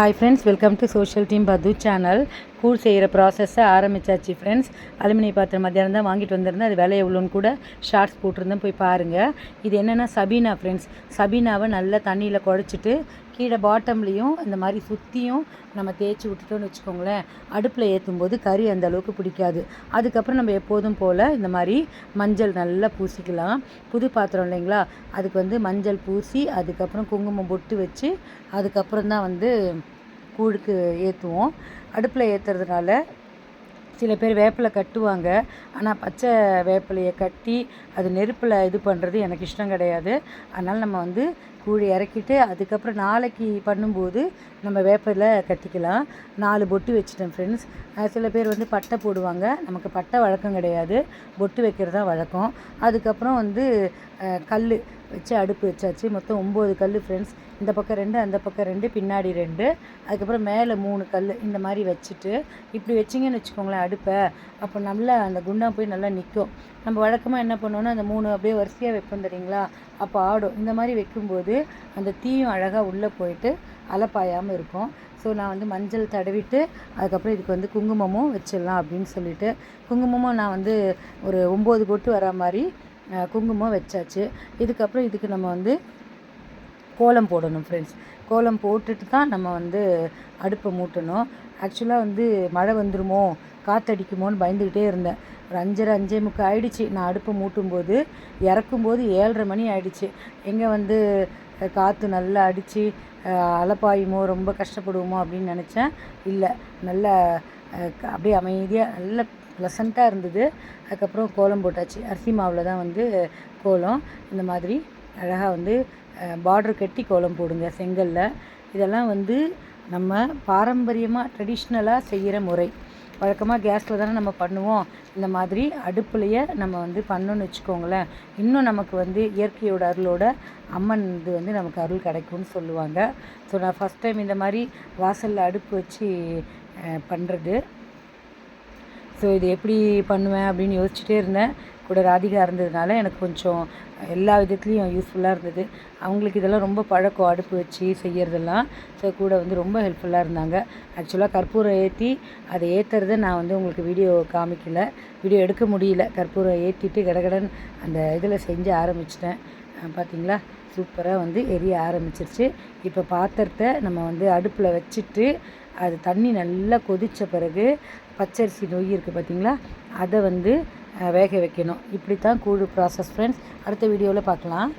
Hi friends welcome to social team பது channel கூழ் செய்கிற ப்ராசஸை ஆரம்பிச்சாச்சு ஃப்ரெண்ட்ஸ் அலுமினிய பாத்திரம் மத்தியானம் தான் வாங்கிட்டு வந்திருந்தேன். அது விலை எவ்வளோன்னு கூட ஷார்ட்ஸ் போட்டிருந்தேன். போய் பாருங்கள் இது என்னென்னா சபீனா ஃப்ரெண்ட்ஸ் சபீனாவை நல்லா தண்ணியில் குழச்சிட்டு கீழே பாட்டம்லேயும் இந்த மாதிரி சுற்றியும் நம்ம தேய்ச்சி விட்டுட்டோம்னு வச்சுக்கோங்களேன் அடுப்பில் ஏற்றும் போது கறி அந்த அளவுக்கு பிடிக்காது. அதுக்கப்புறம் நம்ம எப்போதும் போல் இந்த மாதிரி மஞ்சள் நல்லா பூசிக்கலாம். புது பாத்திரம் இல்லைங்களா? அதுக்கு வந்து மஞ்சள் பூசி அதுக்கப்புறம் குங்குமம் பொட்டு வச்சு அதுக்கப்புறம் தான் வந்து கூழுக்கு ஏற்றுவோம் அடுப்பில் ஏற்றுறதுனால சில பேர் வேப்பிலை கட்டுவாங்க. ஆனால் பச்சை வேப்பிலையை கட்டி அது நெருப்பில் இது பண்ணுறது எனக்கு இஷ்டம் கிடையாது. அதனால் நம்ம வந்து கூழி இறக்கிட்டு அதுக்கப்புறம் நாளைக்கு பண்ணும்போது நம்ம வேப்பில் கட்டிக்கலாம். நாலு பொட்டு வச்சுட்டேன் ஃப்ரெண்ட்ஸ் சில பேர் வந்து பட்டை போடுவாங்க. நமக்கு பட்டை வழக்கம் கிடையாது. பொட்டு வைக்கிறது தான் வழக்கம். அதுக்கப்புறம் வந்து கல் வச்சு அடுப்பு வச்சாச்சு. மொத்தம் ஒம்பது கல் ஃப்ரெண்ட்ஸ் இந்த பக்கம் ரெண்டு அந்த பக்கம் ரெண்டு பின்னாடி ரெண்டு. அதுக்கப்புறம் மேலே மூணு கல் இந்த மாதிரி வச்சுட்டு இப்படி வச்சிங்கன்னு வச்சுக்கோங்களேன் அடுப்பை. அப்போ நல்லா அந்த குண்டா போய் நல்லா நிற்கும் நம்ம வழக்கமாக என்ன பண்ணுவோன்னா அந்த மூணு அப்படியே வரிசையாக வைப்போம் தெரியுங்களா? அப்போ ஆடும். இந்த மாதிரி வைக்கும்போது அந்த தீயும் அழகாக உள்ளே போயிட்டு அலப்பாயாமல் இருக்கும். ஸோ நான் வந்து மஞ்சள் தடவிட்டு அதுக்கப்புறம் இதுக்கு வந்து குங்குமமும் வச்சிடலாம் அப்படின்னு சொல்லிட்டு குங்குமமும் நான் வந்து ஒரு ஒம்பது பொட்டு வர மாதிரி குங்குமம் வச்சாச்சு. இதுக்கப்புறம் இதுக்கு நம்ம வந்து கோலம் போடணும் ஃப்ரெண்ட்ஸ் கோலம் போட்டுட்டு தான் நம்ம வந்து அடுப்பை மூட்டணும். ஆக்சுவலாக வந்து மழை வந்துருமோ காற்றடிக்குமோன்னு பயந்துக்கிட்டே இருந்தேன். ஒரு அஞ்சரை அஞ்சே முக்கால் ஆயிடுச்சு. நான் அடுப்பை மூட்டும்போது இறக்கும்போது ஏழரை மணி ஆயிடுச்சு. எங்கே வந்து காற்று நல்லா அடித்து அலப்பாயுமோ ரொம்ப கஷ்டப்படுவோமோ அப்படின்னு நினச்சேன். இல்லை நல்ல அப்படியே அமைதியாக நல்ல ப்ளசண்ட்டாக இருந்தது. அதுக்கப்புறம் கோலம் போட்டாச்சு. அரிசி மாவில் தான் வந்து கோலம். இந்த மாதிரி அழகாக வந்து பார்டர் கட்டி கோலம் போடுங்க செங்கல்ல. இதெல்லாம் வந்து நம்ம பாரம்பரியமாக ட்ரெடிஷ்னலாக செய்கிற முறை. வழக்கமாக கேஸில் தானே நம்ம பண்ணுவோம். இந்த மாதிரி அடுப்புலையே நம்ம வந்து பண்ணோன்னு வச்சுக்கோங்களேன். இன்னும் நமக்கு வந்து இயற்கையோட அருளோட அம்மன் இது வந்து நமக்கு அருள் கிடைக்கும்னு சொல்லுவாங்க. ஸோ நான் ஃபஸ்ட் டைம் இந்த மாதிரி வாசலில் அடுப்பு வச்சு பண்ணுறது ஸோ இது எப்படி பண்ணுவேன் அப்படின்னு யோசிச்சுட்டே இருந்தேன். கூட ராதிகா இருந்ததுனால எனக்கு கொஞ்சம் எல்லா விதத்துலேயும் யூஸ்ஃபுல்லாக இருந்தது. அவங்களுக்கு இதெல்லாம் ரொம்ப பழக்கம் அடுப்பு வச்சு செய்கிறதெல்லாம் ஸோ கூட வந்து ரொம்ப ஹெல்ப்ஃபுல்லாக இருந்தாங்க. ஆக்சுவலாக கற்பூரம் ஏற்றி அதை ஏற்றுறத நான் வந்து உங்களுக்கு வீடியோ காமிக்கல. வீடியோ எடுக்க முடியல. கற்பூரம் ஏற்றிட்டு கடகடன் அந்த இதில் செஞ்சு ஆரம்பிச்சிட்டேன். பார்த்திங்களா சூப்பராக வந்து எரிய ஆரம்பிச்சிருச்சு. இப்போ பாத்திரத்தை நம்ம வந்து அடுப்பில் வச்சுட்டு அது தண்ணி நல்லா கொதித்த பிறகு பச்சரிசி நொய் இருக்குது பார்த்திங்களா அதை வந்து வேக வைக்கணும். இப்படி தான் கூழ் ப்ராசஸ் ஃப்ரெண்ட்ஸ் அடுத்த வீடியோவில் பார்க்கலாம்